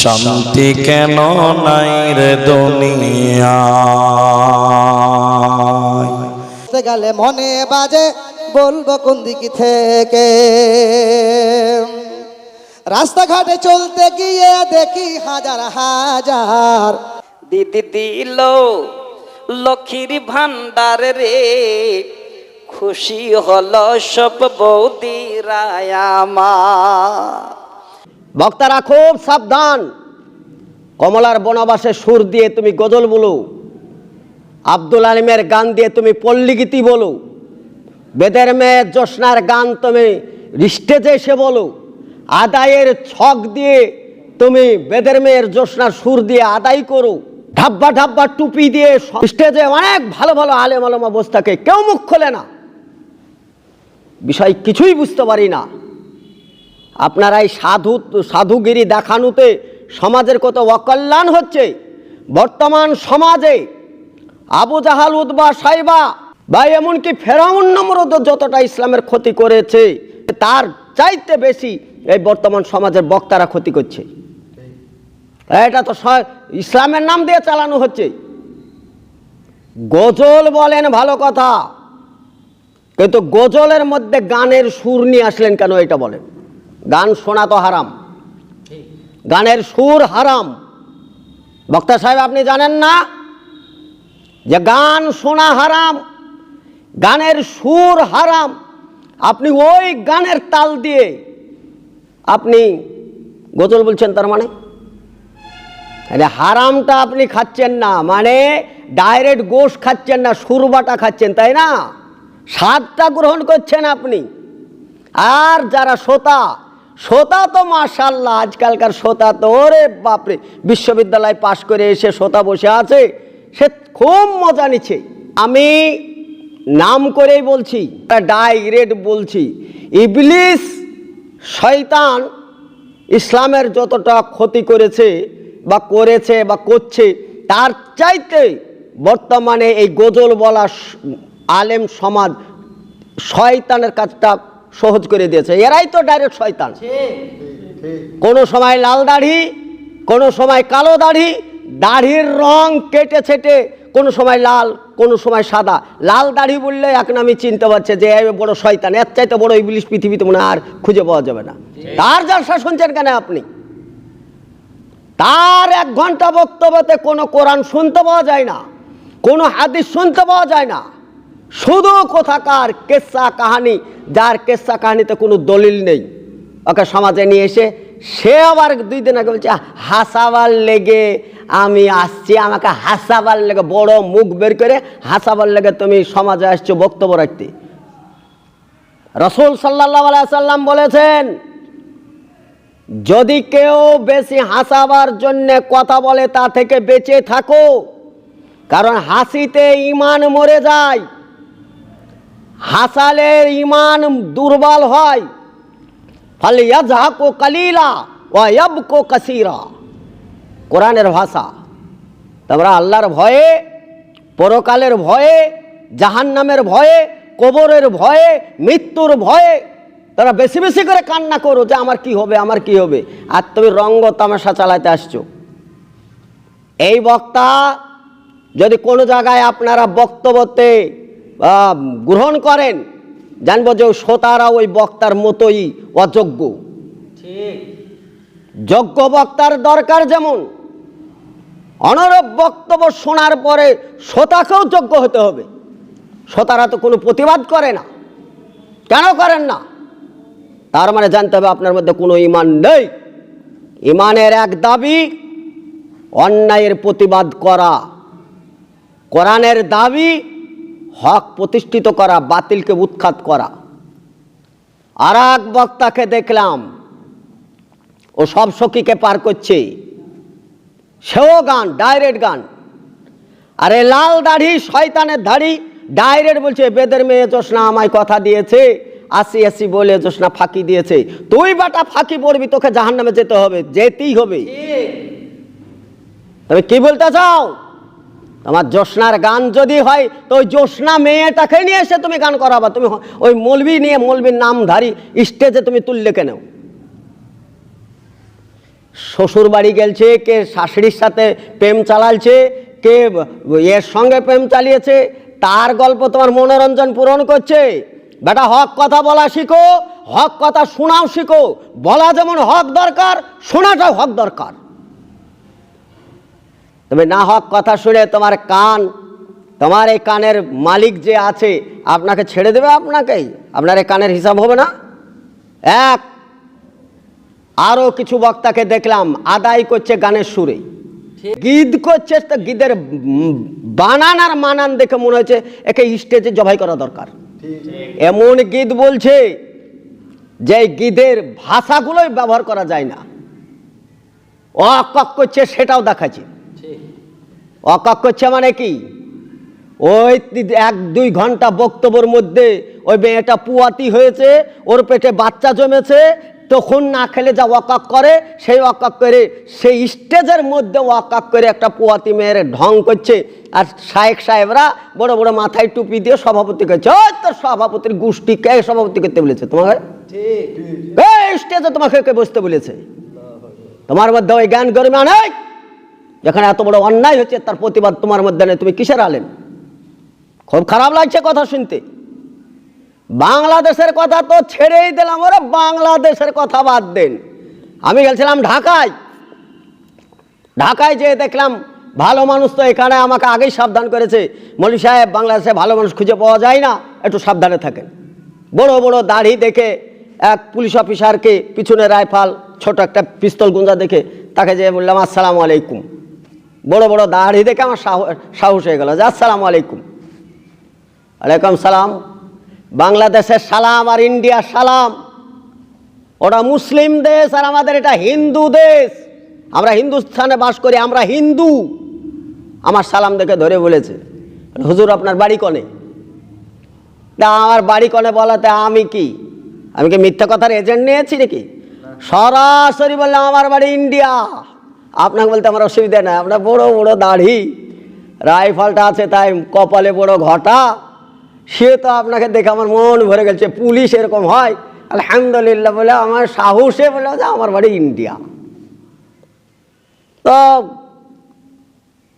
শান্তি কেন নাই রে দুনিয়া গেলে মনে বাজে বলব কোন দিকে থেকে? রাস্তাঘাটে চলতে গিয়ে দেখি হাজার হাজার। দিদি দিল লক্ষ্মীর ভান্ডার রে খুশি হলো সব বৌদিরা আমার। বক্তারা খুব সাবধান। কমলার বনবাসে সুর দিয়ে তুমি গজল বলো। আব্দুল আলিমের গান দিয়ে তুমি পল্লীগীতি বলো। বেদের মেয়ে জোসনার গান তুমি স্টেজে এসে বলো। আদায়ের ছক দিয়ে তুমি বেদের মেয়ের জোসনার সুর দিয়ে আদায় করো। ঢাব্বা ঢাব্বা টুপি দিয়ে স্টেজে অনেক ভালো ভালো আলেম আলমা বসে থাকে কেউ মুখ খোলে না। বিষয় কিছুই বুঝতে পারি না। আপনারা এই সাধু, সাধুগিরি দেখানোতে সমাজের কত অকল্যাণ হচ্ছে? বর্তমান সমাজে আবু জাহাল উদ্বা সাইবা বা এমনকি ফেরাউন নম্রদ যতটা ইসলামের ক্ষতি করেছে, তার চাইতে বেশি এই বর্তমান সমাজের বক্তারা ক্ষতি করছে। এটা তো ইসলামের নাম দিয়ে চালানো হচ্ছে। গজল বলেন ভালো কথা, কিন্তু গজলের মধ্যে গানের সুর নিয়ে আসলেন কেন এটা বলেন? গান শোনা তো হারাম। গানের সুর হারাম। বক্তা সাহেব, আপনি জানেন না যে গান শোনা হারাম, গানের সুর হারাম। আপনি ওই গানের তাল দিয়ে আপনি গজল বলছেন তার মানে? হারামটা আপনি খাচ্ছেন না মানে ডাইরেক্ট গোশ খাচ্ছেন না, সুরবাটা খাচ্ছেন, তাই না? স্বাদটা গ্রহণ করছেন আপনি। আর যারা শ্রোতা শ্রোতা তো মাশাল্লাহ আজকালকার শ্রোতা তো, ওরে বাপরে, বিশ্ববিদ্যালয় পাশ করে এসে শ্রোতা বসে আছে, সে খুব মজা নিচ্ছে। আমি নাম করেই বলছি, ডাইরেক্ট বলছি, ইবলিস শয়তান ইসলামের যতটা ক্ষতি করেছে বা করেছে বা করছে, তার চাইতে বর্তমানে এই গজল বলা আলেম সমাজ শয়তানের কাজটা সহজ করে দিয়েছে। এরাই তো ডাইরেক্ট শয়তান। কোনো সময় লাল দাড়ি কোনো সময় কালো দাড়ি দাড়ির রং কেটে ছেটে কোনো সময় লাল কোনো সময় সাদা। লাল দাড়ি বললে এখন আমি চিনতে পারছি যে বড় শয়তান এর চাইতে বড় ইংলিশ পৃথিবীতে মনে আর খুঁজে পাওয়া যাবে না। তার জলসা শুনছেন কেন আপনি? তার এক ঘণ্টা বক্তব্যতে কোনো কোরআন শুনতে পাওয়া যায় না কোনো হাদিস শুনতে পাওয়া যায় না। শুধু কোথাকার কেসা কাহানি, যার কেসা কাহানিতে কোনো দলিল নেই। ওকে সমাজে নিয়ে এসে সে আবার দুই দিন আগে বলছে, হাসাবার লেগে আমি আসছি, আমাকে হাসাবার লেগে বড় মুখ বের করে হাসাবার লেগে তুমি সমাজে আসছো বক্তব্য রাখতে। রসুল সাল্লাহ সাল্লাম বলেছেন, যদি কেউ বেশি হাসাবার জন্য কথা বলে তা থেকে বেঁচে থাকো, কারণ হাসিতে ইমান মরে যায়। হাসালে ইমান দুর্বল হয়। ফলে ইয়াজহাকু কালিলা ইয়াবকু কাসীরা। কোরআনের ভাষা। তোমরা আল্লাহর ভয়ে, পরকালের ভয়ে, জাহান্নামের ভয়ে, কবরের ভয়ে, মৃত্যুর ভয়ে তারা বেশি বেশি করে কান্না করো যে আমার কি হবে, আমার কি হবে। আর তুমি রঙ্গ তামাশা চালাতে আসছো। এই বক্তা যদি কোনো জায়গায় আপনারা বক্তব্যতে গ্রহণ করেন। জানব যে শ্রোতারা ওই বক্তার মতোই অযোগ্য। যোগ্য বক্তার দরকার যেমন অনরব বক্তব্য শোনার পরে শ্রোতাকেও যোগ্য হতে হবে। শ্রোতারা তো কোনো প্রতিবাদ করে না। কেন করেন না? তার মানে জানতে হবে আপনার মধ্যে কোনো ইমান নেই। ইমানের এক দাবি অন্যায়ের প্রতিবাদ করা। কোরআনের দাবি হক প্রতিষ্ঠিত করা বাতিলকে উৎখাত করা। আর এক বক্তাকে দেখলাম ও সব সখীকে পার করছে। সেও গান ডাইরেক্ট গান। আরে লাল দাড়ি শয়তানের দাড়ি ডাইরেক্ট বলছে বেদের মেয়ে জোসনা আমায় কথা দিয়েছে আসি আসি বলে জোসনা ফাঁকি দিয়েছে। তুই বাটা ফাঁকি পড়বি তোকে জাহান নামে যেতে হবে যেতেই হবে। তবে কি বলতে চাও? তোমার জোসনার গান যদি হয়, তো ওই জোসনা মেয়েটাকে নিয়ে এসে তুমি গান করাবা। তুমি ওই মলবি নিয়ে মলবির নামধারী স্টেজে তুমি তুললে কেন? শ্বশুর বাড়ি গেলছে, কে শাশুড়ির সাথে প্রেম চালালছে, কে এর সঙ্গে প্রেম চালিয়েছে, তার গল্প তোমার মনোরঞ্জন পূরণ করছে। বেটা, হক কথা বলা শিখো, হক কথা শোনাও শিখো। বলা যেমন হক দরকার, শোনাটাও হক দরকার। তুমি না হক কথা শুনে তোমার কান তোমার এই কানের মালিক যে আছে আপনাকে ছেড়ে দেবে আপনাকেই আপনার এই কানের হিসাব হবে না এক আরও কিছু বক্তাকে দেখলাম আদায় করছে গানের সুরে গীত করছে তো গীতের বানান আর মানান দেখে মনে হচ্ছে একে স্টেজে জবাই করা দরকার এমন গীত বলছে যে গীতের ভাষাগুলোই ব্যবহার করা যায় না অকক করছে সেটাও দেখাচ্ছে অকক করছে মানে কি? ওই এক দুই ঘণ্টা বক্তব্যের মধ্যে ওই মেয়েটা পুয়াতি হয়েছে ওর পেটে বাচ্চা জমেছে তখন না খেলে যা ওয়াকাক করে সেই ওয়াকাক করে সেই স্টেজের মধ্যে ওয়াকাক করে একটা পুয়াতি মেয়ের ঢং করছে। আর শায়েক সাহেবরা বড় বড় মাথায় টুপি দিয়ে সভাপতি করছে। ওই তোর সভাপতির গোষ্ঠী কে সভাপতি করতে বলেছে তোমাকে? এই স্টেজে তোমাকে কে বসতে বলেছে? তোমার মধ্যে ওই জ্ঞান গরিমা নেই? যেখানে এত বড় অন্যায় হচ্ছে, তার প্রতিবাদ তোমার মধ্যে নেই, তুমি কিসের আলেন খুব খারাপ লাগছে কথা শুনতে। বাংলাদেশের কথা তো ছেড়েই দিলাম, ওরা বাংলাদেশের কথা বাদ দেন। আমি গেছিলাম ঢাকায়। ঢাকায় যেয়ে দেখলাম, ভালো মানুষ তো এখানে আমাকে আগেই সাবধান করেছে। মৌলী সাহেব, বাংলাদেশে ভালো মানুষ খুঁজে পাওয়া যায় না, একটু সাবধানে থাকেন। বড় বড় দাড়ি দেখে এক পুলিশ অফিসারকে পিছনে রাইফাল, ছোট একটা পিস্তল গুঞ্জা দেখে তাকে যেয়ে বললাম, আসসালামু আলাইকুম। বড় বড় দাড়ি দেখে আমার সাহ- সাহস হয়ে গেল যে আসসালামু আলাইকুম। ওয়ালাইকুম সালাম। বাংলাদেশের সালাম আর ইন্ডিয়ার সালাম। ওটা মুসলিম দেশ আর আমাদের এটা হিন্দু দেশ। আমরা হিন্দুস্থানে বাস করি, আমরা হিন্দু। আমার সালাম দেখে ধরে বলেছে, হুজুর, আপনার বাড়ি কনে? তা আমার বাড়ি কনে বলাতে আমি কি? আমি কি মিথ্যা কথার এজেন্ট নিয়েছি নাকি? সরাসরি বললাম, আমার বাড়ি ইন্ডিয়া। আপনাকে বলতে আমার অসুবিধা নাই আপনার বড় বড় দাড়ি। রাইফালটা আছে তাই কপালে বড় ঘটা। সে তো আপনাকে দেখে আমার মন ভরে গেছে, পুলিশ এরকম হয়। আলহামদুলিল্লাহ বলে আমার সাহসে বলে যে আমার বাড়ি ইন্ডিয়া। তো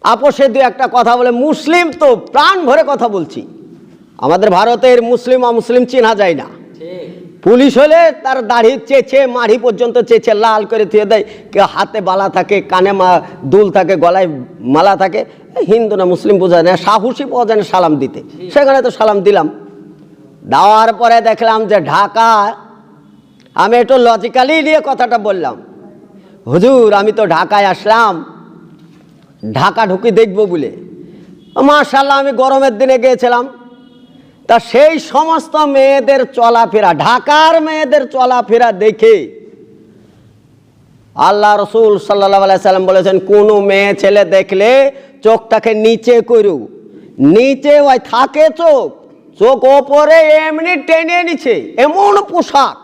আপোষে দু একটা কথা বলে, মুসলিম তো প্রাণ ভরে কথা বলছি। আমাদের ভারতের মুসলিম অমুসলিম চেনা যায় না। পুলিশ হলে তার দাড়ি চেঁচে, মাড়ি পর্যন্ত চেঁচে লাল করে থুয়ে দেয়। কেউ হাতে বালা থাকে, কানে মা দুল থাকে, গলায় মালা থাকে। হিন্দু না মুসলিম বোঝা না, সাহসী পাওয়া যায় সালাম দিতে। সেখানে তো সালাম দিলাম। দেওয়ার পরে দেখলাম যে ঢাকা, আমি একটু লজিক্যালি নিয়ে কথাটা বললাম। হুজুর, আমি তো ঢাকায় আসলাম। ঢাকা ঢুকি দেখব বলে। মার্শাল্লাহ আমি গরমের দিনে গিয়েছিলাম। তা সেই সমস্ত মেয়েদের চলাফেরা, ঢাকার মেয়েদের চলাফেরা দেখে আল্লাহ রসুল সাল্লাম বলেছেন, কোনো মেয়ে ছেলে দেখলে চোখটাকে নিচে করু। নিচে ওই থাকে চোখ চোখ ওপরে এমনি টেনে নিচ্ছে এমন পোশাক।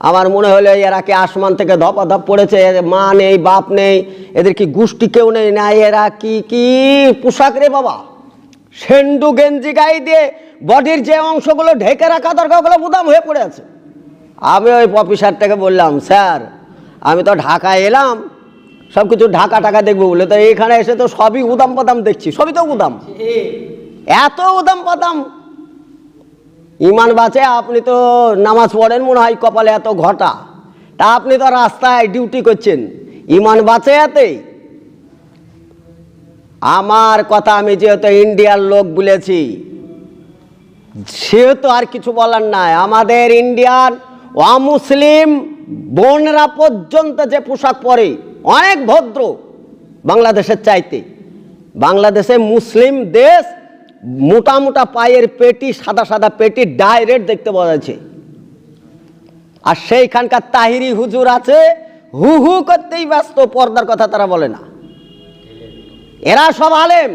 আমার মনে হলো এরা কি আসমান থেকে ধপা ধপ পড়েছে মা নেই, বাপ নেই, এদের কি গোষ্ঠী কেউ নেই? না, এরা কি কি পোশাক রে বাবা? সেন্ডু গেঞ্জি গায়ে দিয়ে বডির যে অংশগুলো ঢেকে রাখা দরকার, ওগুলো বুদাম হয়ে পড়ে আছে। আমি ওই অফিসারটাকে বললাম, স্যার, আমি তো ঢাকায় এলাম সব কিছু ঢাকা টাকা দেখব বলে। তো এখানে এসে তো সবই উদাম পাদাম দেখছি, সবই তো উদাম। এত উদাম পাদাম ইমান বাঁচে, আপনি তো নামাজ পড়েন মনে হয় কপালে এত ঘটা। তা আপনি তো রাস্তায় ডিউটি করছেন। ইমান বাঁচে এতে আমার কথা আমি যেহেতু ইন্ডিয়ার লোক বলেছি, সেহেতু আর কিছু বলার নাই। আমাদের ইন্ডিয়ান অমুসলিম বোনরা পর্যন্ত যে পোশাক পরে, অনেক ভদ্র বাংলাদেশের চাইতে। বাংলাদেশে মুসলিম দেশ মোটা মোটা পায়ের পেটি, সাদা সাদা পেটি ডাইরেক্ট দেখতে পাওয়া যাচ্ছে। আর সেইখানকার তাহিরি হুজুর আছে, হু হু করতেই ব্যস্ত, পর্দার কথা তারা বলে না। এরা সব আলেম।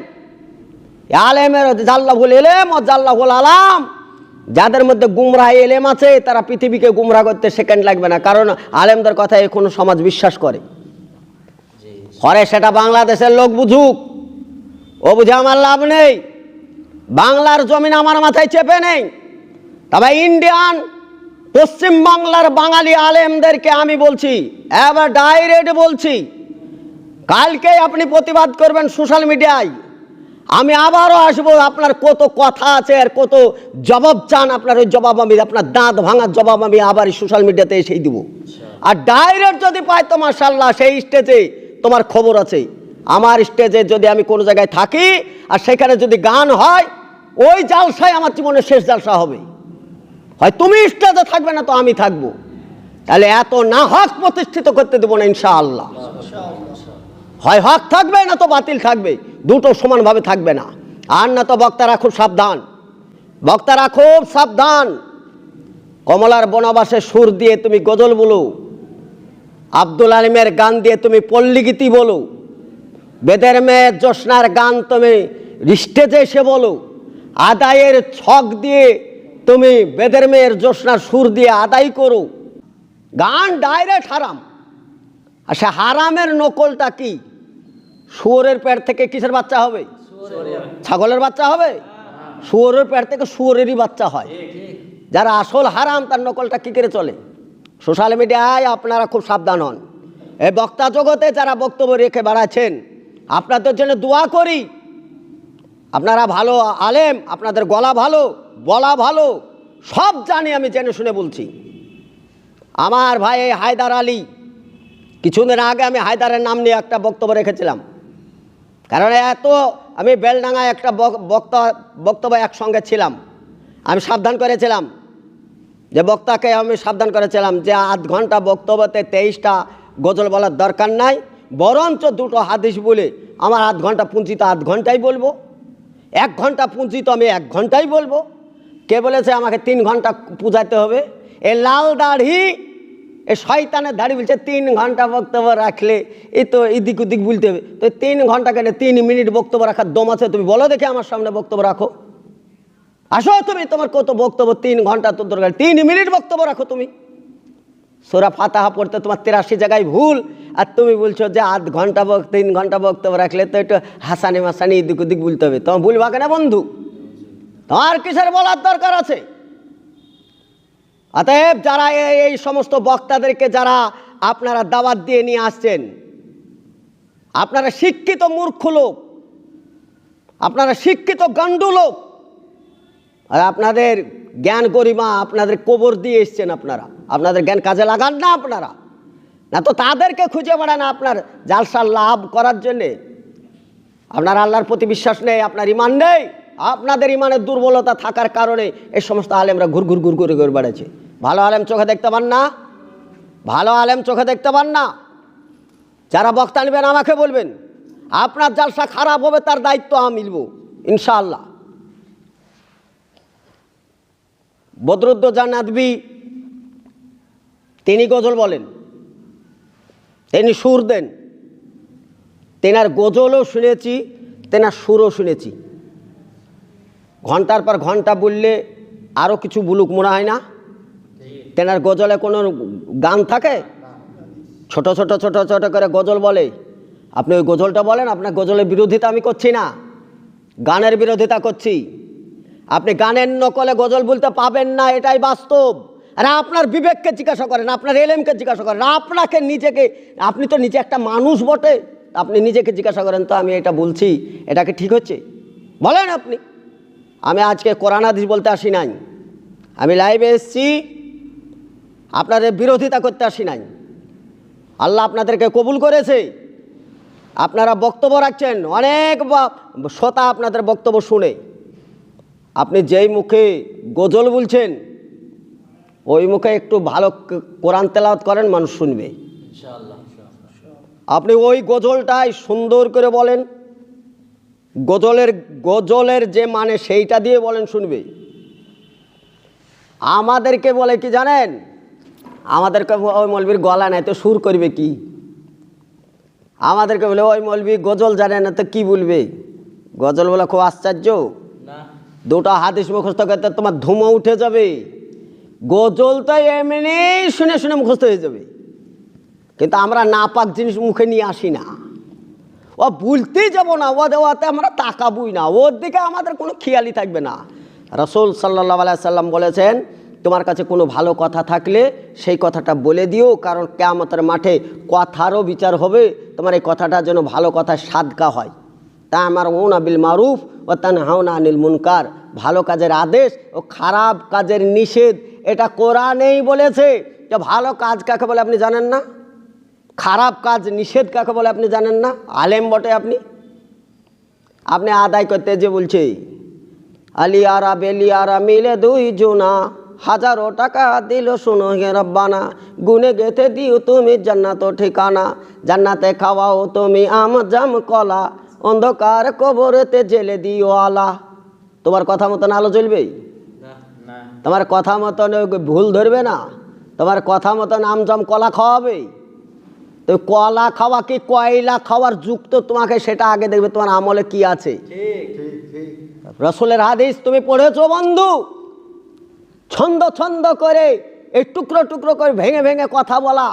আলেমের জাল্লাহুল এলেম ও জাল্লাহুল আলাম। যাদের মধ্যে গুমরাহ এলেম আছে, তারা পৃথিবীকে গুমরাহ করতে সেকেন্ড লাগবে না, কারণ আলেমদের কথা এখনও সমাজ বিশ্বাস করে। পরে সেটা বাংলাদেশের লোক বুঝুক। ও বুঝে আমার লাভ নেই। বাংলার জমিন আমার মাথায় চেপে নেই। তবে ইন্ডিয়ান, পশ্চিম বাংলার বাঙালি আলেমদেরকে আমি বলছি, এবার ডাইরেক্ট বলছি কালকে আপনি প্রতিবাদ করবেন সোশ্যাল মিডিয়ায়। আমি আবারও আসব, আপনার কত কথা আছে আর কত জবাব চান, আপনার ওই জবাব আমি, আপনার দাঁত ভাঙার জবাব আমি আবার সোশ্যাল মিডিয়াতে এসেই দিব। আর ডাইরেক্ট যদি পাই তো মার্শাল্লাহ সেই স্টেজে তোমার খবর আছে। আমার স্টেজে যদি আমি কোনো জায়গায় থাকি আর সেখানে যদি গান হয়, ওই জালসায় আমার জীবনের শেষ জালসা হবে। হয় তুমি স্টেজে থাকবে না তো আমি থাকব। তাহলে এত না হক প্রতিষ্ঠিত করতে দেবো না ইনশাআল্লাহ। হয় হক থাকবে না তো বাতিল থাকবে, দুটো সমানভাবে থাকবে না। আর না তো বক্তারা খুব সাবধান। বক্তারা খুব সাবধান। কমলার বনবাসে সুর দিয়ে তুমি গজল বলো। আব্দুল আলিমের গান দিয়ে তুমি পল্লীগীতি বলো। বেদের মেয়ে জোসনার গান তুমি স্টেজে এসে বলো। আদায়ের ছক দিয়ে তুমি বেদের মেয়ের জোসনার সুর দিয়ে আদায় করো। গান ডাইরেক্ট হারাম। আর সে হারামের নকলটা কি? শুয়োরের পেট থেকে কিসের বাচ্চা হবে? ছাগলের বাচ্চা হবে? শুয়োরের পেট থেকে শুয়োরেরই বাচ্চা হয়। যারা আসল হারাম তার নকলটা কি করে চলে? সোশ্যাল মিডিয়ায় আপনারা খুব সাবধান হন। এই বক্তা জগতে যারা বক্তব্য রেখে বেড়াচ্ছেন, আপনাদের জন্য দোয়া করি। আপনারা ভালো আলেম, আপনাদের গলা ভালো, বলা ভালো, সব জানি আমি জেনে শুনে বলছি। আমার ভাই হায়দার আলী কিছুদিন আগে আমি হায়দারের নাম নিয়ে একটা বক্তব্য রেখেছিলাম। কারণ এত আমি বেলডাঙ্গায় একটা বক- বক্তা, বক্তব্য একসঙ্গে ছিলাম। আমি সাবধান করেছিলাম। যে বক্তাকে আমি সাবধান করেছিলাম যে আধ ঘণ্টা বক্তব্যতে তেইশটা গজল বলার দরকার নাই, বরঞ্চ দুটো হাদিস বলে। আমার আধ ঘণ্টা পুঁজি তো আধ ঘন্টাই বলব। এক ঘণ্টা পুঁজি তো আমি এক ঘন্টাই বলব। কে বলেছে আমাকে তিন ঘণ্টা পূজাতে হবে? এ লাল দাড়ি এ শয়তানের দাড়ি বলছে, তিন ঘণ্টা বক্তব্য রাখলে, এই তো এদিক ওদিক বলতে হবে। তো তিন ঘণ্টা কেন তিন মিনিট বক্তব্য রাখার দম আছে, তুমি বলো দেখে আমার সামনে বক্তব্য রাখো। আসো তুমি, তোমার কত বক্তব্য, তিন ঘণ্টা তো দরকার। তিন মিনিট বক্তব্য রাখো তুমি। সোরা ফাতাহা পড়তে তোমার তেরাশি জায়গায় ভুল। আর তুমি বলছো যে আধ ঘণ্টা তিন ঘণ্টা বক্তব্য রাখলে তো একটু হাসানি মাসানি এদিক ওদিক বলতে হবে। তোমার ভুল ভাগে না বন্ধু। তোমার কিসের বলার দরকার আছে? অতএব যারা এই- সমস্ত বক্তাদেরকে যারা আপনারা দাওয়াত দিয়ে নিয়ে আসছেন, আপনারা শিক্ষিত মূর্খ লোক, আপনারা শিক্ষিত গান্ডু লোক, আর আপনাদের জ্ঞান গরিমা আপনাদের কবর দিয়ে এসছেন আপনারা। আপনাদের জ্ঞান কাজে লাগান না আপনারা। না তো তাদেরকে খুঁজে বেড়ান আপনার জালসার লাভ করার জন্যে। আপনার আল্লাহর প্রতি বিশ্বাস নেই, আপনার ইমান নেই। আপনাদের ইমানের দুর্বলতা থাকার কারণে এই সমস্ত আলেমরা ঘুর ঘুর ঘুর ঘুরে ঘুরে বেড়াচ্ছে ভালো আলেম চোখে দেখতে পান না? ভালো আলেম চোখে দেখতে পান না? যারা বক্তা নেবেন আমাকে বলবেন, আপনার জালসা খারাপ হবে, তার দায়িত্ব আমি মিলব ইনশাআল্লাহ। বদরুদ্দোজা নাদবি তিনি গজল বলেন, তিনি সুর দেন। তেনার গজলও শুনেছি, তেনার সুরও শুনেছি। ঘণ্টার পর ঘণ্টা বললে আরও কিছু বুলুক মনে হয় না? তেনার গজলে কোনো গান থাকে? ছোট ছোট ছোট ছোট করে গজল বলে। আপনি ওই গজলটা বলেন, আপনার গজলের বিরোধিতা আমি করছি না। গানের বিরোধিতা করছি। আপনি গানের নকলে গজল বলতে পাবেন না, এটাই বাস্তব। আর আপনার বিবেককে জিজ্ঞাসা করেন, আপনার এলেমকে জিজ্ঞাসা করেন, আপনাকে নিজেকে, আপনি তো নিজে একটা মানুষ বটে। আপনি নিজেকে জিজ্ঞাসা করেন, তো আমি এটা বলছি এটাকে ঠিক হচ্ছে? বলেন আপনি। আমি আজকে কোরআন হাদিস বলতে আসি নাই। আমি লাইভে এসছি আপনাদের বিরোধিতা করতে আসি নাই। আল্লাহ আপনাদেরকে কবুল করেছে। আপনারা বক্তব্য রাখছেন অনেক শ্রোতা আপনাদের বক্তব্য শুনে। আপনি যেই মুখে গজল বলছেন ওই মুখে একটু ভালো কোরআন তেলাওয়াত করেন মানুষ শুনবে। আপনি ওই গজলটাই সুন্দর করে বলেন গজলের গজলের যে মানে সেইটা দিয়ে বলেন শুনবে। আমাদেরকে বলে কি জানেন? আমাদেরকে ওই মলবির গলা নাই তো সুর করবে কি? আমাদেরকে বলে ওই মলবি গজল জানে না তো কি বলবে? গজল বলে খুব আশ্চর্য। দুটো হাদিস মুখস্থ করতে তোমার ধুমো উঠে যাবে। গজল তো এমনি শুনে শুনে মুখস্থ হয়ে যাবে। কিন্তু আমরা নাপাক জিনিস মুখে নিয়ে আসি না। ও ভুলতেই যাব না, ও দেওয়াতে আমরা তাকাবই না, ওর দিকে আমাদের কোনো খেয়ালই থাকবে না। রসুল সাল্লাহ আলাই সাল্লাম বলেছেন, তোমার কাছে কোনো ভালো কথা থাকলে সেই কথাটা বলে দিও, কারণ কেয়ামতের মাঠে কথারও বিচার হবে, তোমার এই কথাটা যেন ভালো কথা সাদকা হয়। তা আমার ওনা বিল মারুফ ও তান হাওনা আনিল মুনকার। ভালো কাজের আদেশ ও খারাপ কাজের নিষেধ, এটা কোরআনেই বলেছে। যে ভালো কাজ কাকে বলে আপনি জানেন না? খারাপ কাজ নিষেধ কাকে বলে আপনি জানেন না? আলেম বটে আপনি। আপনি আদায় করতে যে বলছে আলিয়ারা বেলিয়ারা মিলে দুই জোনা হাজারো টাকা দিল শুনো হে রব্বানা গুনে গেতে দিও তুমি জান্নাত ঠিকানা জান্নাতে খাওয়াও তুমি আম জাম কলা অন্ধকার কবরেতে জেলে দিও আলা। তোমার কথা মতন আলো চলবে তোমার কথা মতন ভুল ধরবে না? তোমার কথা মতন আমজাম কলা খাওয়াবে? তো কলা খাওয়া কি কয়লা খাওয়ার যুক্ত তোমাকে সেটা আগে দেখবে তোমার আমলে কি আছে? রসুলের হাদিস তুমি পড়েছো বন্ধু? ছন্দ ছন্দ করে এই টুকরো টুকরো করে ভেঙে ভেঙে কথা বলা।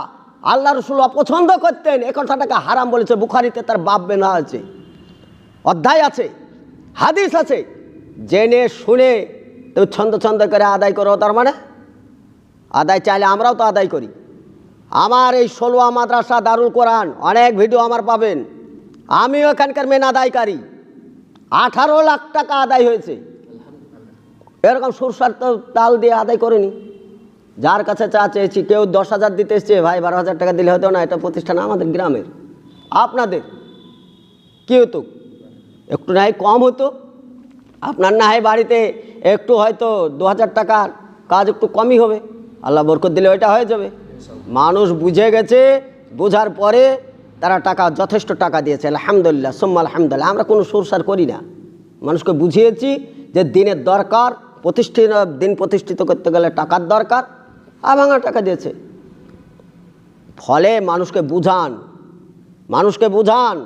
আল্লাহ রসুল অপছন্দ করতেন এ কথাটাকে হারাম বলেছে। বুখারিতে তার বাপ বেনা আছে। অধ্যায় আছে হাদিস আছে। জেনে শুনে তুমি ছন্দ ছন্দ করে আদায় করো তার মানে? আদায় চাইলে আমরাও তো আদায় করি। আমার এই ষোলোয়া মাদ্রাসা দারুল কোরআন, অনেক ভিডিও আমার পাবেন। আমিও এখানকার মেন আদায়কারী। আঠারো লাখ টাকা আদায় হয়েছে। এরকম সুরসার তো তাল দিয়ে আদায় করিনি। যার কাছে চা চেয়েছি, কেউ দশ হাজার দিতে এসছে, ভাই বারো হাজার টাকা দিলে হতো না, এটা প্রতিষ্ঠান আমাদের গ্রামের। আপনাদের, কী হতো? একটু না হয় কম হতো। আপনার না হয় বাড়িতে একটু হয়তো দু হাজার টাকার কাজ একটু কমই হবে। আল্লাহ বরকত দিলে ওইটা হয়ে যাবে। মানুষ বুঝে গেছে, বোঝার পরে তারা টাকা, যথেষ্ট টাকা দিয়েছে। আলহামদুলিল্লাহ, সোম্মা আলহামদুলিল্লাহ। আমরা কোনো সুরসার করি না। মানুষকে বুঝিয়েছি যে দিনের দরকার, প্রতিষ্ঠিত, দিন প্রতিষ্ঠিত করতে গেলে টাকার দরকার, আর ভাঙা টাকা দিয়েছে। ফলে মানুষকে বুঝান মানুষকে বুঝান।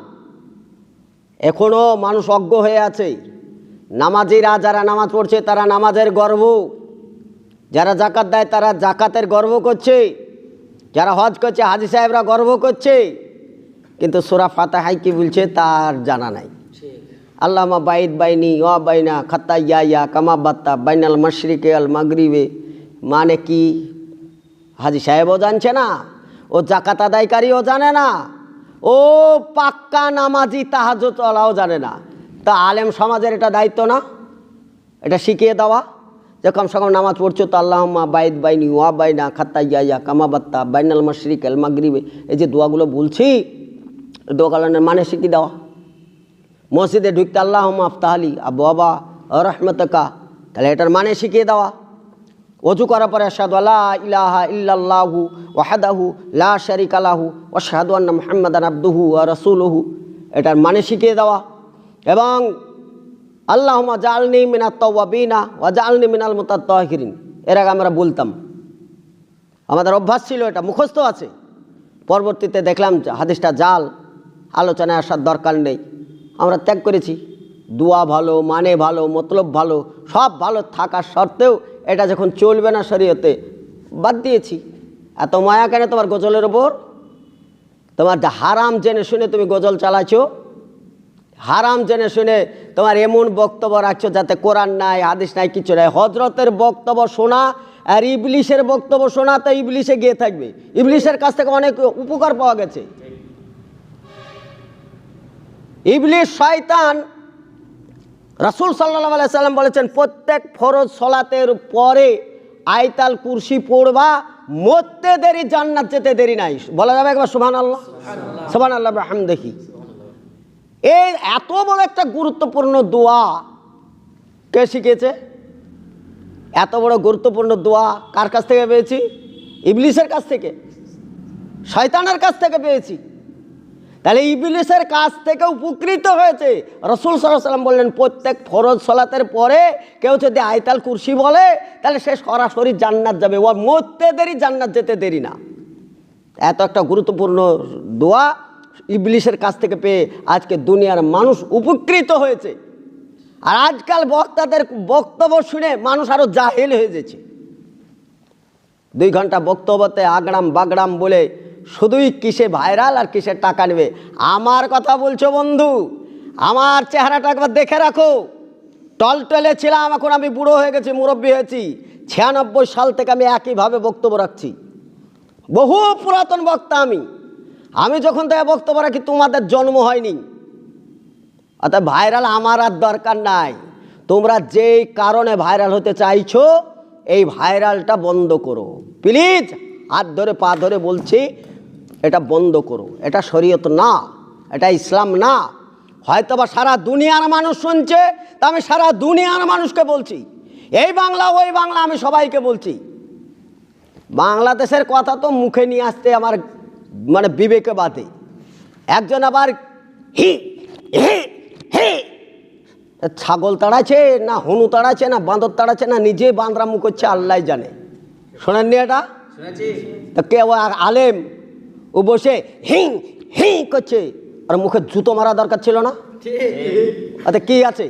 এখনও মানুষ অজ্ঞ হয়ে আছে। নামাজিরা যারা নামাজ পড়ছে, তারা নামাজের গর্ব। যারা জাকাত দেয়, তারা জাকাতের গর্ব করছে। যারা হজ করছে হাজি সাহেবরা গর্ব করছে কিন্তু সোরা ফাতাহাই কি বলছে তার জানা নাই। আল্লামা বাইদ বাইনি ওয়া বাইনা খাত্তা ইয়া ইয়া কামা বাত্তা বাইনাল মশরিকে আল মাগরিবে মানে কি? হাজি সাহেবও জানছে না ও জাকাত আদায়কারীও জানে না ও পাক্কা নামাজি তাহাজ জানে না। তা আলেম সমাজের এটা দায়িত্ব না? এটা শিখিয়ে দেওয়া। যে কমসে কম নামাজ পড়ছো তো আল্লাহ মা বাইদ বাইনি ওয়া বাইনা খাত্তা ইয়া ইয়া কামা বাত্তা বাইনাল মশরিক আল মাগরিবে। এই যে দোয়াগুলো বলছি দোকানের মানে শিখিয়ে দেওয়া? মসজিদে ঢুকতে আল্লাহ আফতাহালি আবু বাবা রহমতকা। তাহলে এটার মানে শিখিয়ে দেওয়া? অজু করার পরে আসাদু আল্লাহ ইলাহা ইল্লাল্লাহু ওয়াহাদাহু লা শারিক আলাহু ওয়াশহাদু আন্না মুহাম্মাদান আবদুহু রাসূলুহু। এটার মানে শিখিয়ে দেওয়া? এবং আল্লাহুম্মা জালনি মিনাত তাওয়াবিনা ওয়া জালনি মিনাল মুতাত্তাহিরিন। এর আগে আমরা বলতাম, আমাদের অভ্যাস ছিল এটা, মুখস্থ আছে। পরবর্তীতে দেখলাম হাদিসটা জাল, আলোচনায় আসার দরকার নেই। আমরা ত্যাগ করেছি। দোয়া ভালো মানে ভালো, মতলব ভালো, সব ভালো থাকার সত্ত্বেও এটা যখন চলবে না শরীয়তে, বাদ দিয়েছি। এত মায়া কেন তোমার গজলের ওপর তোমার হারাম জেনে শুনে তুমি গজল চালাচ্ছো হারাম জেনে শুনে তোমার এমন বক্তব্য রাখছো যাতে কোরআন নাই, হাদিস নাই, কিছু নাই। হজরতের বক্তব্য শোনা আর ইবলিশের বক্তব্য শোনা, তো ইবলিশে গিয়ে থাকবে। ইবলিশের কাছ থেকে অনেক উপকার পাওয়া গেছে। ইবলিশ শয়তান রাসুল সাল্লাহ সাল্লাম বলেছেন, প্রত্যেক ফরজ সলাতের পরে আয়তাল কুরসি পড়বা, মরতে দেরি, জান্নাত যেতে দেরি নাই। বলা যাবে একবার সুবহান আল্লাহ সুবহান আল্লাহ দেখি এই এত বড় একটা গুরুত্বপূর্ণ দোয়া কে শিখেছে এত বড় গুরুত্বপূর্ণ দোয়া কার কাছ থেকে পেয়েছি? ইবলিশের কাছ থেকে। শয়তানের কাছ থেকে পেয়েছি। তাহলে ইবলিশের কাছ থেকে উপকৃত হয়েছে। রসুল সাল্লাম বললেন, প্রত্যেক ফরজ সলাতের পরে কেউ যদি আয়তাল কুরসি বলে, তাহলে সে সরাসরি জান্নাত যাবে। ও মরতে দেরি জান্নাত যেতে দেরি না। এত একটা গুরুত্বপূর্ণ দোয়া ইবলিশের কাছ থেকে পেয়ে আজকে দুনিয়ার মানুষ উপকৃত হয়েছে। আর আজকাল বক্তাদের বক্তব্য শুনে মানুষ আরও জাহেল হয়ে যাচ্ছে দুই ঘণ্টা বক্তব্যতে আগড়াম বাগড়াম বলে শুধুই কিসে ভাইরাল আর কিসে টাকা নেবে? আমার কথা বলছো বন্ধু, আমার চেহারাটা একবার দেখে রাখো। টলটলে ছিলাম, এখন আমি বুড়ো হয়ে গেছি, মুরব্বী হয়েছি। ছিয়ানব্বই সাল থেকে আমি একইভাবে বক্তব্য রাখছি। বহু পুরাতন বক্তা আমি। আমি যখন থেকে বক্তব্য রাখি, তোমাদের জন্ম হয়নি। অর্থাৎ ভাইরাল আমার আর দরকার নাই। তোমরা যেই কারণে ভাইরাল হতে চাইছো, এই ভাইরালটা বন্ধ করো। প্লিজ, হাত ধরে, পা ধরে বলছি, এটা বন্ধ করো। এটা শরীয়ত না, এটা ইসলাম না। হয়তো বা সারা দুনিয়ার মানুষ শুনছে, তা আমি সারা দুনিয়ার মানুষকে বলছি। এই বাংলা, ওই বাংলা আমি সবাইকে বলছি। বাংলাদেশের কথা তো মুখে নিয়ে আসতে আমার মানে বিবেকে বাদে একজন আবার হি হি হি। ছাগল তাড়াচ্ছে না হনু তাড়াচ্ছে না বাঁদর তাড়াচ্ছে না নিজে বাঁদরা মুখ হচ্ছে আল্লাহ জানে। শোনেননি এটা? তা কে ও আ- আলেম? ও বসে হিং হিং করছে। আর মুখে জুতো মারা দরকার ছিল না? আচ্ছা কি আছে?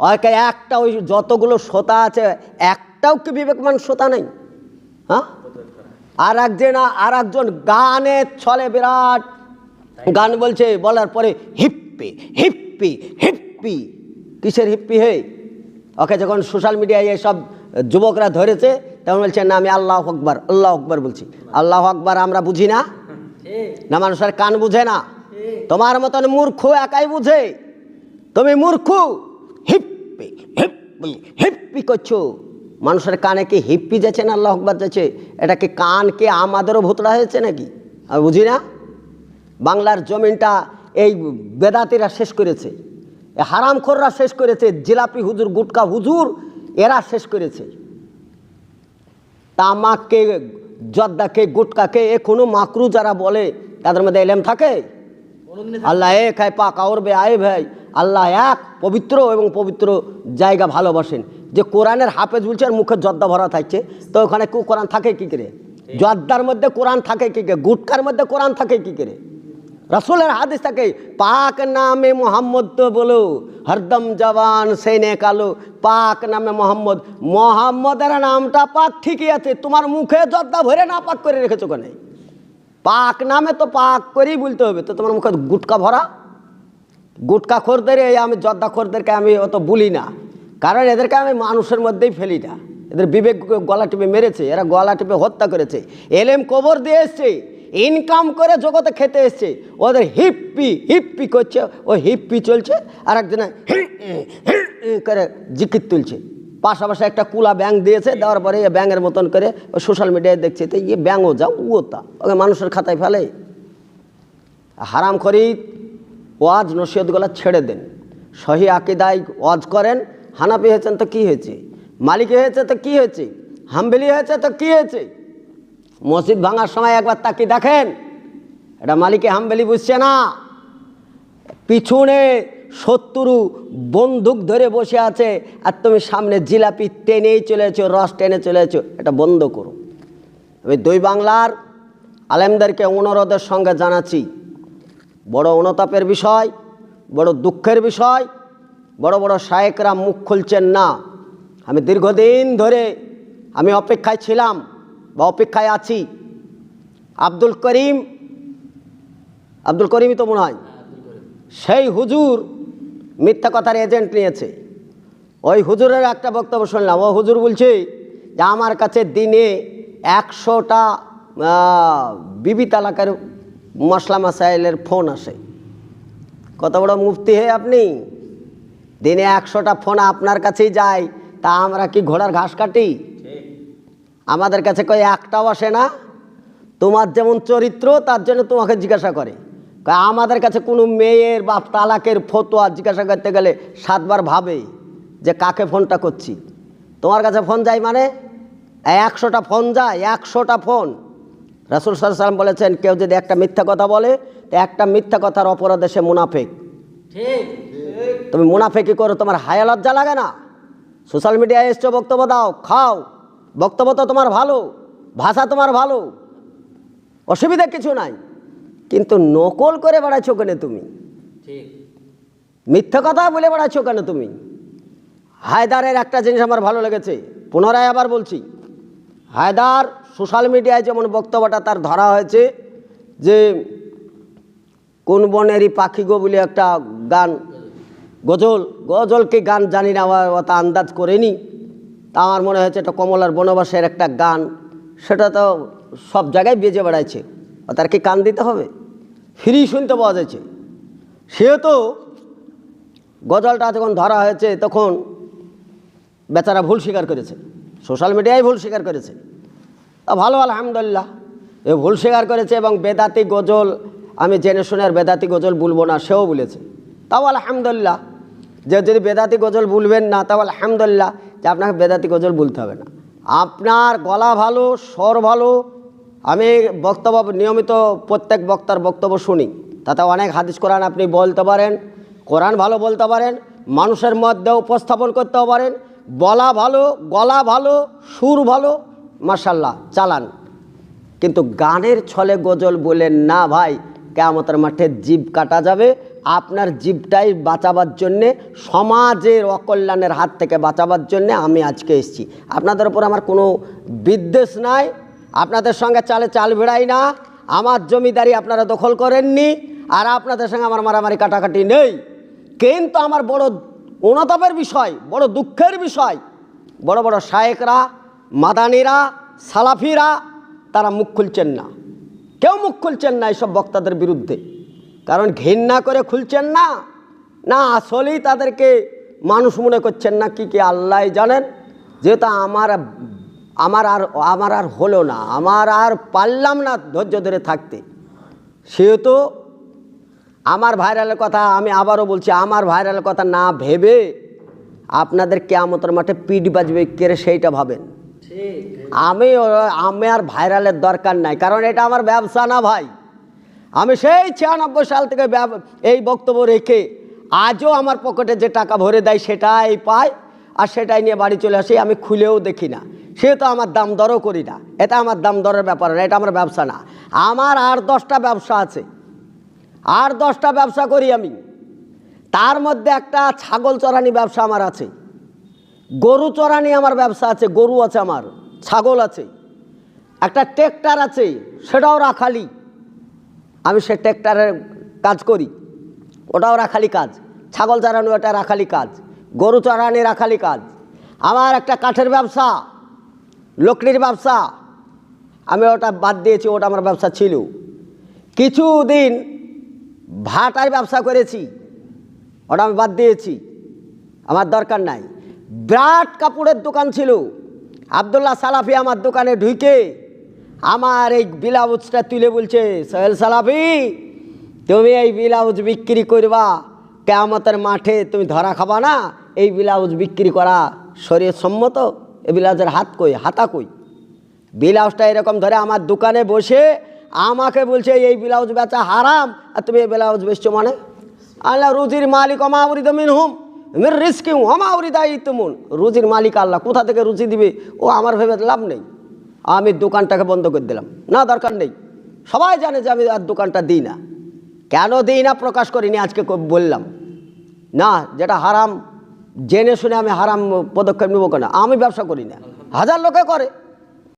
ওকে একটা ওই যতগুলো শ্রোতা আছে একটাও কি বিবেকমান শ্রোতা নেই? হ্যাঁ? আর একজন আর একজন গানের ছলে বিরাট। গান বলছে, বলার পরে হিপ্পি হিপ্পি হিপ্পি। কিসের হিপ্পি হে? ওকে যখন সোশ্যাল মিডিয়ায় এসব যুবকরা ধরেছে, তখন বলছে, না, আমি আল্লাহ আকবর আল্লাহ আকবর বলছি। আল্লাহ আকবর, আমরা বুঝি না? না, মানুষের কান বুঝে না। তোমার মতন মূর্খ একাই বুঝে। তুমি মূর্খ? হিপ্পি হিপ্পি হিপ্পি করছ। মানুষের কানে কি হিপ্পি যাচ্ছে না আল্লাহ আকবর যাচ্ছে? এটা কি কানকে আমাদেরও ভুতড়া হয়েছে নাকি? আমি বুঝি না? বাংলার জমিনটা এই বেদাতিরা শেষ করেছে। হারামখোররা শেষ করেছে। জিলাপি হুজুর, গুটকা হুজুর, এরা শেষ করেছে। তামাককে, জর্দাকে, গুটকাকে এখনও মাকরু যারা বলে, তাদের মধ্যে এলেম থাকে? আল্লাহ এক হয় পাক আওর বে ভাই। আল্লাহ এক পবিত্র এবং পবিত্র জায়গা ভালোবাসেন। যে কোরআনের হাফেজ বলছে আর মুখে জর্দা ভরা থাকছে। তো ওখানে কোরআন থাকে কী করে? জর্দার মধ্যে কোরআন থাকে কী করে? গুটকার মধ্যে কোরআন থাকে কী করে? রসুলের হাদিস থাকে, পাক নামে মোহাম্মদ তো বলো, হরদম জবান সেনে কালো। পাক নামে মোহাম্মদ, মোহাম্মদের নামটা পাক ঠিকই আছে, তোমার মুখে জর্দা ভরে না পাক করে রেখেছো কেন? পাক নামে তো পাক করেই বলতে হবে। তো তোমার মুখে গুটকা ভরা? গুটকা খোরদের এই আমি জর্দা খোরদেরকে আমি অত বলি না। কারণ এদেরকে আমি মানুষের মধ্যেই ফেলি না। এদের বিবেক গলা টিপে মেরেছে, এরা গলা টিপে হত্যা করেছে। এলেম কবর দিয়ে এসছে ইনকাম করে জগতে খেতে এসছে। ওদের হিপ্পি হিপ্পি করছে, ও হিপ্পি চলছে আর একজনে করে জিকির তুলছে। পাশাপাশি একটা কুলা ব্যাংক দিয়েছে, দেওয়ার পরে এ ব্যাঙের মতন করে সোশ্যাল মিডিয়ায় দেখছে, তো ইয়ে ব্যাঙও যা ও তা, ওকে মানুষের খাতায় ফেলে। হারাম খরিদ, ওয়াজ, নসিহতগুলো ছেড়ে দেন। সহি আকিদায় ওয়াজ করেন হানাপি হয়েছেন তো কি হয়েছে? মালিকি হয়েছে তো কি হয়েছে? হাম্বেলি হয়েছে তো কি হয়েছে? মসজিদ ভাঙার সময় একবার তাকিয়ে দেখেন, এটা মালিকে হামবেলি বুঝছে না। পিছনে শত্রু বন্দুক ধরে বসে আছে আর তুমি সামনে জিলাপি টেনেই চলেছো, রস টেনে চলেছো, এটা বন্ধ করো। আমি দুই বাংলার আলেমদেরকে অনুরোধের সঙ্গে জানাচ্ছি, বড় অনুতাপের বিষয়, বড় দুঃখের বিষয়, বড় বড় শায়েকরা মুখ খুলছেন না। আমি দীর্ঘদিন ধরে আমি অপেক্ষায় ছিলাম বা অপেক্ষায় আছি। আব্দুল করিম, আব্দুল করিমই তো মনে হয়, সেই হুজুর মিথ্যা কথার এজেন্ট নিয়েছে। ওই হুজুরের একটা বক্তব্য শুনলাম। ও হুজুর বলছে যে, আমার কাছে দিনে একশোটা বিবি তালাকের মশলা মাসাইলের ফোন আসে। কত বড় মুফতি হে আপনি। দিনে একশোটা ফোন আপনার কাছেই যায়, তা আমরা কি ঘোড়ার ঘাস কাটি? আমাদের কাছে কই একটাও আসে না। তোমার যেমন চরিত্র, তার জন্য তোমাকে জিজ্ঞাসা করে। কয় আমাদের কাছে কোনো মেয়ের বা তালাকের ফতোয়া জিজ্ঞাসা করতে গেলে সাতবার ভাবে যে কাকে ফোনটা করছি। তোমার কাছে ফোন যায় মানে? একশোটা ফোন যায় একশোটা ফোন। রাসুল সাল্লাম বলেছেন কেউ যদি একটা মিথ্যা কথা বলে তো একটা মিথ্যা কথার অপরাধে সে মুনাফেক। তুমি মুনাফেকি করো তোমার হায়া লজ্জা লাগে না। সোশ্যাল মিডিয়ায় এসছো বক্তব্য দাও খাও। বক্তব্য তো তোমার ভালো ভাষা তোমার ভালো। অসুবিধা কিছু নাই। কিন্তু নকল করে বেড়াচ্ছ কেন তুমি? মিথ্যা কথা বলে বেড়াচ্ছ কেন তুমি? হায়দারের একটা জিনিস আমার ভালো লেগেছে পুনরায় আবার বলছি। হায়দার সোশ্যাল মিডিয়ায় যেমন বক্তব্যটা তার ধরা হয়েছে যে কোন বনেরই পাখি গো বলে একটা গান গজল গজলকে গান জানি না আমার অত আন্দাজ করেনি। তা আমার মনে হয়েছে এটা কমলার বনবাসের একটা গান সেটা তো সব জায়গায় বেজে বেড়াইছে। ও তার কি কান দিতে হবে? ফ্রি শুনতে পাওয়া যাচ্ছে। সেহেতু গজলটা যখন ধরা হয়েছে, তখন বেচারা ভুল স্বীকার করেছে। সোশ্যাল মিডিয়ায় ভুল স্বীকার করেছে। তা ভালো, আলহামদুলিল্লাহ। এ ভুল স্বীকার করেছে এবং বেদাতি গজল, আমি জেনে শুনে আর বেদাতি গজল বলব না, সেও বলেছে। তাও আলহামদুলিল্লাহ। যে যদি বেদাতি গজল বলবেন না, তাও আলহামদুলিল্লাহ যে আপনাকে বেদাতি গজল বলতে হবে না। আপনার গলা ভালো, স্বর ভালো আমি বক্তব্য, নিয়মিত প্রত্যেক বক্তার বক্তব্য শুনি। তাতে অনেক হাদিস কোরআন আপনি বলতে পারেন, কোরআন ভালো বলতে পারেন, মানুষের মধ্যে উপস্থাপন করতে পারেন, বলা ভালো, গলা ভালো, সুর ভালো মার্শাল্লাহ চালান। কিন্তু গানের ছলে গজল বলেন না ভাই কেমতের মাঠে জীব কাটা যাবে, আপনার জীবটাই বাঁচাবার জন্যে, সমাজের অকল্যাণের হাত থেকে বাঁচাবার জন্যে আমি আজকে এসেছি। আপনাদের উপর আমার কোনো বিদ্বেষ নাই আপনাদের সঙ্গে চালে চাল ভিড়াই না। আমার জমিদারি আপনারা দখল করেননি আর আপনাদের সঙ্গে আমার মারামারি কাটাকাটি নেই। কিন্তু আমার বড় অনুতাপের বিষয়, বড় দুঃখের বিষয়, বড় বড় শায়েকরা, মাদানিরা, সালাফিরা, তারা মুখ খুলছেন না। কেউ মুখ খুলছেন না এইসব বক্তাদের বিরুদ্ধে। কারণ ঘৃণা করে খুলছেন না। না আসলেই তাদেরকে মানুষ মনে করছেন না কি কি আল্লাহ জানেন। যেহেতু আমার আমার আর আমার আর হলো না, আমার আর পারলাম না ধৈর্য ধরে থাকতে। সেহেতু আমার ভাইরালের কথা আমি আবারও বলছি, আমার ভাইরালের কথা না ভেবে আপনাদের কেয়ামতের মাঠে পিঠ বাজবে কেড়ে সেইটা ভাবেন। আমি আমি আর ভাইরালের দরকার নাই, কারণ এটা আমার ব্যবসা না ভাই। আমি সেই ছিয়ানব্বই সাল থেকে এই বক্তব্য রেখে আজও আমার পকেটে যে টাকা ভরে দেয় সেটাই পাই, আর সেটাই নিয়ে বাড়ি চলে আসি, আমি খুলেও দেখি না। সে তো আমার দাম দরও করি না। এটা আমার দাম দরের ব্যাপার না, এটা আমার ব্যবসা না। আমার আর দশটা ব্যবসা আছে। আর দশটা ব্যবসা করি আমি। তার মধ্যে একটা ছাগল চরানি ব্যবসা আমার আছে। গরু চরানি আমার ব্যবসা আছে, গরু আছে আমার, ছাগল আছে। একটা ট্রেক্টর আছে, সেটাও রাখালি। আমি সে ট্রেক্টরের কাজ করি। ওটাও রাখালি কাজ। ছাগল চড়ানো ওটা রাখালি কাজ। গরু চড়ানি রাখালি কাজ। আমার একটা কাঠের ব্যবসা। লকড়ির ব্যবসা। আমি ওটা বাদ দিয়েছি, ওটা আমার ব্যবসা ছিল। কিছুদিন ভাটার ব্যবসা করেছি, ওটা আমি বাদ দিয়েছি। আমার দরকার নাই। বিরাট কাপড়ের দোকান ছিল। আবদুল্লাহ সালাফি আমার দোকানে ঢুকে আমার এই ব্লাউজটা তুলে বলছে, সোহেল সালাফি, তুমি এই ব্লাউজ বিক্রি করবা। কেয়ামতের মাঠে তুমি ধরা খাবা না, এই ব্লাউজ বিক্রি করা শরীর সম্মত এই ব্লাউজের হাত কই, হাতা কই? ব্লাউজটা এরকম ধরে আমার দোকানে বসে আমাকে বলছে, এই ব্লাউজ বেচা হারাম, আর তুমি এই ব্লাউজ বেচছো মানে? আল্লাহ, রুজির মালিক অমাউরিদ মিন হুম মির রিস্কি অমাউরিদা ইতমুন। রুজির মালিক আল্লাহ, কোথা থেকে রুজি দিবে? ও আমার ভেবে লাভ নেই। আমি দোকানটাকে বন্ধ করে দিলাম। না, দরকার নেই। সবাই জানে যে আমি আর দোকানটা দিই না। কেন দিই না? প্রকাশ করিনি, আজকে বললাম। না, যেটা হারাম জেনে শুনে আমি হারাম পদক্ষেপ নেব কেন? আমি ব্যবসা করি না। হাজার লোকে করে।